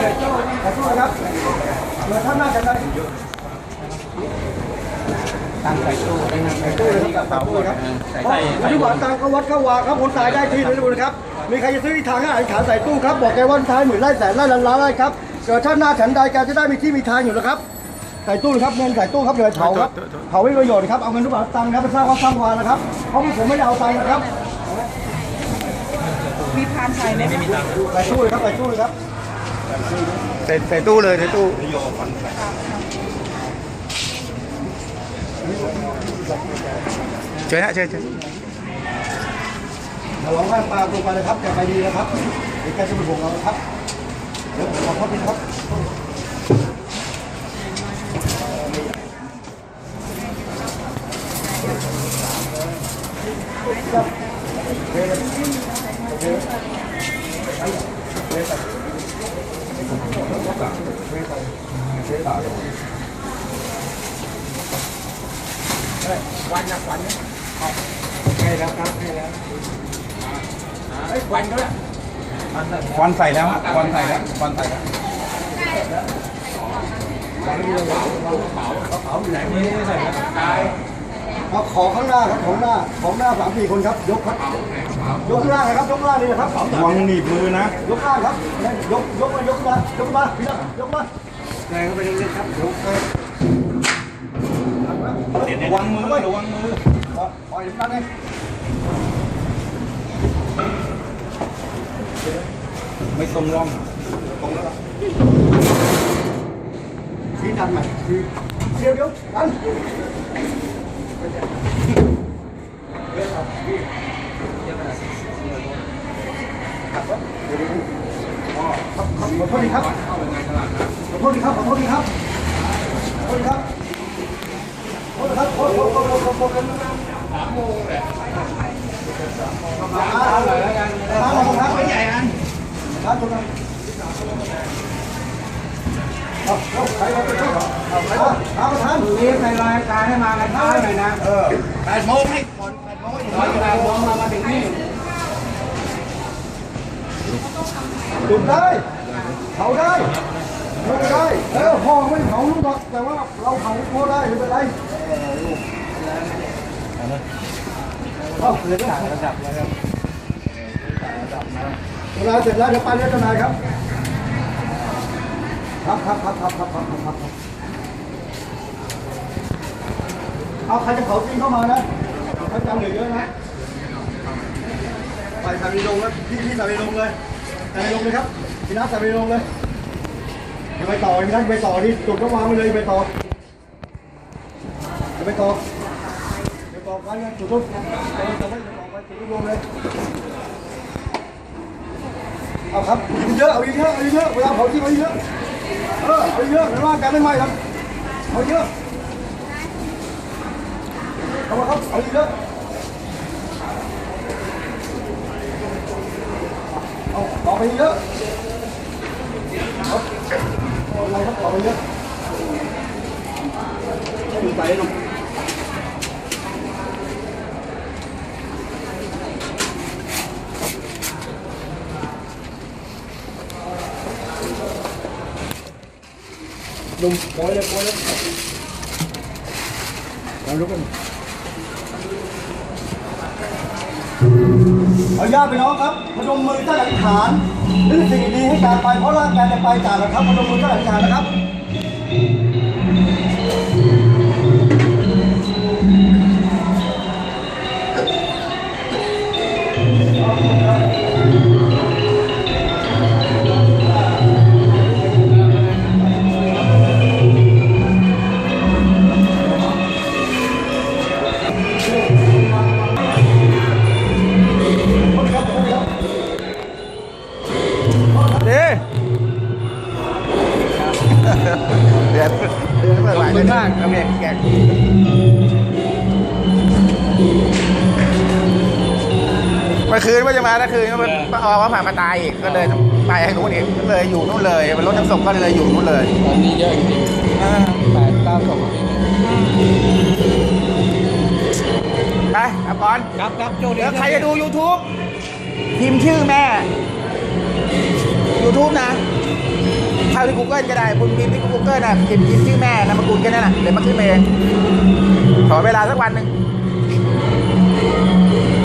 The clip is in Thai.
ได้ตั้งใส่ตู้ใส่ตู้เลยครับใส่ตู้ครับทุกวันตังเข้าวัดเข้าวาครับคนตายได้ที่เลยทุกคนครับ มีใครจะซื้อที่ทาห้อธิษฐาใส่ตู้ครับ บอกแกว่าท้ายหมื่นไร่แสนไร่ล้านล้านไร่ครับเกิดชาติหน้าฉันใดแกจะได้มีที่มีทางอยู่นะครับใส่ตู้ครับเงินใส่ตู้ครับเดี๋ยวเผาครับเผาไม่ประโยชน์ครับเอาเงินทุกบาทตังค์ครับไปสร้างวัดสร้างวานะครับเพราะผมไม่ได้เอาตังค์นะครับมีพานชัยไหมคะใส่ตู้เลยครับใส่ตู้เลยครับ ใส่ใส่ตู้เลยใส่ตู้เชิญฮะเชิญเชิญอย่าร้องไห้ปลาตัวไปเลยครับแกไปดีนะครับเดี๋ยวแกจะเป็นห่วงเราครับเดี๋ยวผมขอโทษทีครับ แล้วครับให้แล้วควันใส่แล้วฮะควันใส่แล้วควันใส่แล้วเอาขอข้างหน้าครับของหน้าของหน้าสามสี่คนครับ ยกครับยกข้างล่างนะครับยกข้างล่างนี่นะครับระวังหนีบมือนะ ยกข้างครับยกยกมายกมายกมาพี่ละยกมาแรงเข้าไปเรื่อยๆครับยกไประวังมือระวังมือปล่อยนั่นเอง ไม่ตรงร่องตรงแล้วชี้ดันใหม่คือเดี๋ยวเดี๋ยวดันเดี๋ยวครับเดี๋ยวครับเดี๋ยวอ๋อครับขอโทษดีครับขอโทษดีครับขอโทษดีครับขอโทษดีครับขอโทษครับขอโทษขอโทษขอโทษกันสามโมงแหละ Đó, một tháp anh. Đó cho anh. Không, không, phải không, phải không. Không, phải không. Đó, tháp. Liêm này là cái mà này tháp này nè. Ừ. Tại môn hay còn tại môn. Đó là môn mà mà đừng đi. Tụt đây. Hậu đây. Hậu đây. Ờ, hồ mới hậu luôn thật. Tại quá lâu hậu vô đây, về đây. Hãy subscribe เข้าพื้นต่างระดับนะครับต่างระดับนะเวลาเสร็จแล้วเดี๋ยวไปเรียกทนายครับ ครับครับครับครับครับครับครับเอาใครจะเผาจริงเข้ามานะเขาจำเหลือเยอะนะ ไปสามีลงแล้วพี่พี่สามีลงเลยสามีลงเลยครับพี่นัทสามีลงเลยไปต่อพี่นัทไปต่อที่จุดก็วางไปเลยไปต่อไปต่อ อย่าต่อไปนะจุดทุบต่อต่อไปต่อไปจุดทุบลงเลยเอาครับเยอะเอาเยอะเอาเยอะเวลาเผาจริงเอาเยอะเออเอาเยอะไม่ว่ากันไม่ไหวครับเอาเยอะเอามาครับเอาเยอะเอาเอไปเยอะเอาอาอะไรครับเอไปเยอะให้ดูไปหน่อย ลุงปล่อยเลยปล่อยเลยเอาลุกกันเอาญาติพี่น้องครับพนมมือตั้งอธิษฐานนึกสิ่งดีให้การไปเพราะร่างกายจะไปจากนะครับพนมมือตั้งอธิษฐานนะครับ เมื่อคืนว่าจะมาเมื่อคืนก็มาเอาว่าผ่านมาตายอีกก็เลยไปให้นู้นอีกก็เลยอยู่นู่นเลยมันรถน้ำศพก็เลยอยู่นู่นเลยตอนนี้เยอะจริงเออๆแปดเก้าศพไปเอาก่อนครับครับโชคดีเดี๋ยวใครจะดู YouTube พิมพ์ชื่อแม่ YouTube นะใครเข้าที่ Google ก็ได้คุณพิมพ์ที่ Google น่ะพิมพ์พิมพ์ชื่อแม่นามสกุลแค่นั้นน่ะเดี๋ยวมันขึ้นมาเองขอเวลาสักวันหนึ่ง